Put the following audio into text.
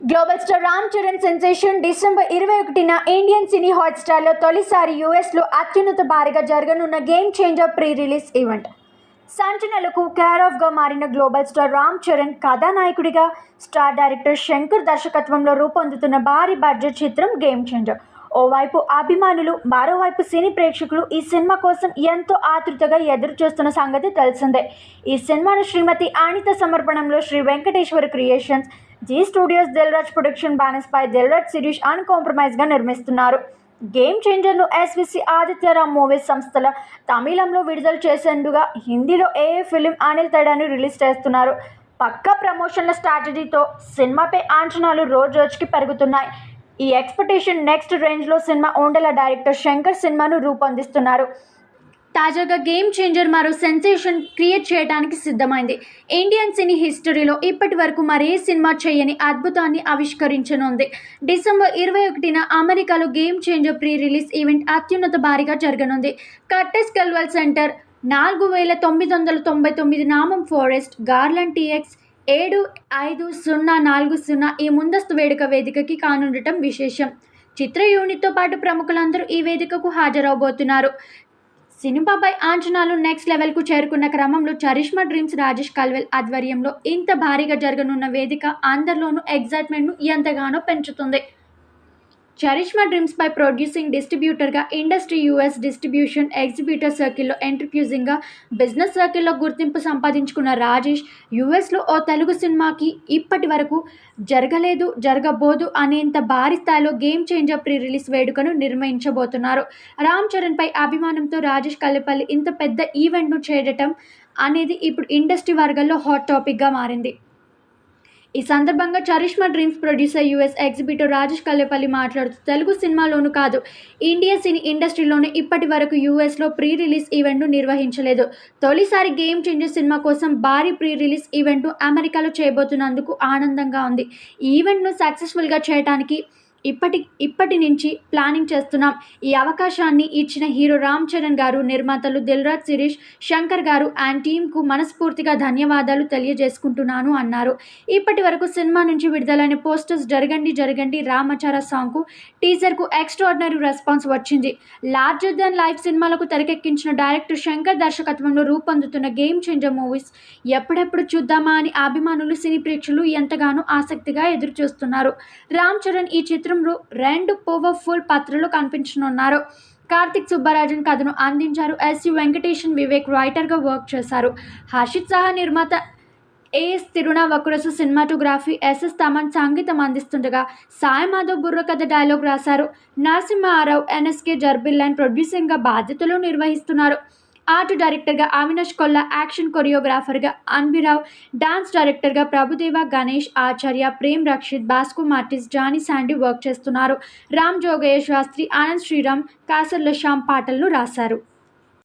Global star Ram Charan sensation December ఇరవై ఒకటిన Indian cine హాట్స్టార్లో తొలిసారి యూఎస్లో అత్యున్నత భారీగా జరగనున్న game changer pre release event. సంచలనలకు care ఆఫ్గా మారిన గ్లోబల్ స్టార్ రామ్ చరణ్ కథానాయకుడిగా స్టార్ డైరెక్టర్ శంకర్ దర్శకత్వంలో రూపొందుతున్న భారీ బడ్జెట్ చిత్రం గేమ్ చేంజర్ ఓవైపు అభిమానులు మరోవైపు సినీ ప్రేక్షకులు ఈ సినిమా కోసం ఎంతో ఆతృతగా ఎదురు చూస్తున్న సంగతి తెలిసిందే. ఈ సినిమాను Shrimati Anitha సమర్పణంలో Sri Venkateswara creations Zee studios Dilraj production banners పై దిల్రాజ్ శిరీష్ అన్కాంప్రమైజ్గా నిర్మిస్తున్నారు. గేమ్ చేంజర్ను ఎస్విసి ఆదిత్యరామ్ మూవీస్ సంస్థల తమిళంలో విడుదల చేసేందుగా హిందీలో ఏ ఫిలిం అనిల్ తడాను రిలీజ్ చేస్తున్నారు. పక్క ప్రమోషన్ల స్ట్రాటజీతో సినిమాపై అంచనాలు రోజు రోజుకి పెరుగుతున్నాయి. ఈ ఎక్స్పెక్టేషన్ నెక్స్ట్ రేంజ్లో సినిమా ఉండేలా డైరెక్టర్ శంకర్ సినిమాను రూపొందిస్తున్నారు. తాజాగా గేమ్ చేంజర్ మరో సెన్సేషన్ క్రియేట్ చేయడానికి సిద్ధమైంది. ఇండియన్ సినీ హిస్టరీలో ఇప్పటి వరకు మరే సినిమా చేయని అద్భుతాన్ని ఆవిష్కరించనుంది. డిసెంబర్ ఇరవై ఒకటిన అమెరికాలో game changer pre release event అత్యున్నత భారీగా జరగనుంది. కట్టెస్ కల్వల్ సెంటర్ నాలుగు వేల తొమ్మిది వందల తొంభై తొమ్మిది నామం ఫారెస్ట్ గార్లన్ టీఎక్స్ ఏడు ఐదు సున్నా నాలుగు సున్నా ఈ ముందస్తు వేడుక వేదికకి కానుండటం విశేషం. చిత్ర యూనిట్తో పాటు ప్రముఖులందరూ ఈ వేదికకు హాజరవబోతున్నారు. సినిమాపై అంచనాలు నెక్స్ట్ లెవెల్కు చేరుకున్న క్రమంలో చరిష్మా డ్రీమ్స్ రాజేష్ కల్వెల్ ఆధ్వర్యంలో ఇంత భారీగా జరగనున్న వేదిక అందరిలోనూ ఎగ్జైట్మెంట్ను ఎంతగానో పెంచుతుంది. చరిష్మా డ్రీమ్స్పై ప్రొడ్యూసింగ్ డిస్ట్రిబ్యూటర్గా ఇండస్ట్రీ యూఎస్ డిస్ట్రిబ్యూషన్ ఎగ్జిబ్యూటర్ సర్కిల్లో ఎంటర్ప్యూజింగ్గా బిజినెస్ సర్కిల్లో గుర్తింపు సంపాదించుకున్న రాజేష్ యూఎస్లో ఓ తెలుగు సినిమాకి ఇప్పటి వరకు జరగలేదు జరగబోదు అనేంత భారీ స్థాయిలో గేమ్ చేంజర్ ప్రీ రిలీజ్ వేడుకను నిర్వహించబోతున్నారు. రామ్ చరణ్పై అభిమానంతో రాజేష్ కల్లిపల్లి ఇంత పెద్ద ఈవెంట్ను చేయటం అనేది ఇప్పుడు ఇండస్ట్రీ వర్గాల్లో హాట్ టాపిక్గా మారింది. ఈ సందర్భంగా charisma dreams producer US exhibitor Rajesh Kallepalli మాట్లాడుతూ తెలుగు సినిమాలోనూ కాదు ఇండియా సినీ ఇండస్ట్రీలోనే ఇప్పటి వరకు యూఎస్లో ప్రీ రిలీజ్ ఈవెంట్ను నిర్వహించలేదు. తొలిసారి గేమ్ చేంజర్ సినిమా కోసం భారీ ప్రీ రిలీజ్ ఈవెంట్ను అమెరికాలో చేయబోతున్నందుకు ఆనందంగా ఉంది. ఈ ఈవెంట్ను సక్సెస్ఫుల్గా చేయడానికి ఇప్పటి ఇప్పటి నుంచి ప్లానింగ్ చేస్తున్నాం. ఈ అవకాశాన్ని ఇచ్చిన హీరో రామ్ చరణ్ గారు నిర్మాతలు దిల్రాజ్ శిరీష్ శంకర్ గారు అండ్ టీంకు మనస్ఫూర్తిగా ధన్యవాదాలు తెలియజేసుకుంటున్నాను అన్నారు. ఇప్పటి వరకు సినిమా నుంచి విడుదలైన పోస్టర్స్ జరగండి జరగండి రామచార సాంగ్కు టీజర్కు ఎక్స్ట్రాడినరీ రెస్పాన్స్ వచ్చింది. లార్జర్ దెన్ లైఫ్ సినిమాలకు తెరకెక్కించిన డైరెక్టర్ శంకర్ దర్శకత్వంలో రూపొందుతున్న గేమ్ చేంజర్ మూవీస్ ఎప్పుడెప్పుడు చూద్దామా అని అభిమానులు సినీ ప్రేక్షకులు ఎంతగానో ఆసక్తిగా ఎదురు చూస్తున్నారు రామ్ చరణ్ ఈ చిత్రంలో రెండు పవర్ఫుల్ పాత్రలు కనిపించనున్నారు. కార్తిక్ సుబ్బరాజన్ కథను అందించారు. ఎస్సి వెంకటేషన్ వివేక్ రైటర్గా వర్క్ చేశారు. హర్షిత్ సహా నిర్మాత AS Thirunavukkarasu cinematography SS Thaman సంగీతం అందిస్తుండగా సాయి మాధవ్ బుర్రకథ డైలాగ్ రాశారు. నరసింహారావు ఎన్ఎస్కే జర్బిల్లైన్ ప్రొడ్యూసింగ్గా బాధ్యతలు నిర్వహిస్తున్నారు. ఆర్ట్ డైరెక్టర్గా అవినాష్ కొల్లా యాక్షన్ కొరియోగ్రాఫర్గా అన్బిరావ్ డాన్స్ డైరెక్టర్గా Prabhudeva Ganesh Acharya Prem Rakshith భాస్కు మార్టిస్ Johnny Sandy work చేస్తున్నారు. రామ్ జోగయ్య శాస్త్రి ఆనంద్ శ్రీరామ్ కాసర్ల శ్యామ్ పాటలను రాశారు.